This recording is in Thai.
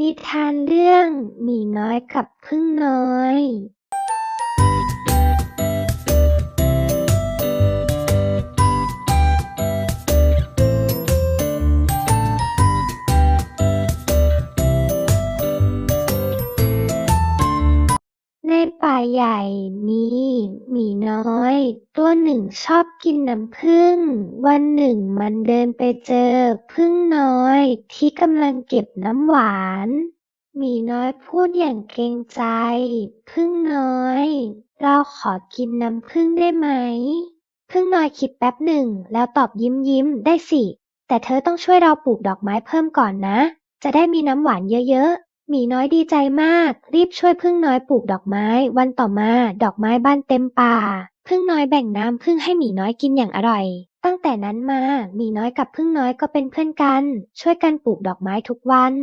นิทานเรื่องหมีน้อยกับผึ้งน้อย ป่าใหญ่มีหมีน้อย ตัวหนึ่งชอบกินน้ำผึ้งวันหนึ่งมันเดินไปเจอผึ้งน้อย ที่กำลังเก็บน้ำหวานหมีน้อยพูดอย่างเกรงใจผึ้งน้อย เราขอกินน้ำผึ้งได้ไหมผึ้งน้อยคิดแป๊บหนึ่ง แล้วตอบยิ้มยิ้มได้สิ แต่เธอต้องช่วยเราปลูกดอกไม้เพิ่มก่อนนะ จะได้มีน้ำหวานเยอะๆ หมีน้อยดีใจมาก รีบช่วยพึ่งน้อยปลูกดอกไม้ วันต่อมา ดอกไม้บานเต็มป่า พึ่งน้อยแบ่งน้ำพึ่งให้หมีน้อยกินอย่างอร่อย ตั้งแต่นั้นมาหมีน้อยกับพึ่งน้อยก็เป็นเพื่อนกัน ช่วยกันปลูกดอกไม้ทุกวัน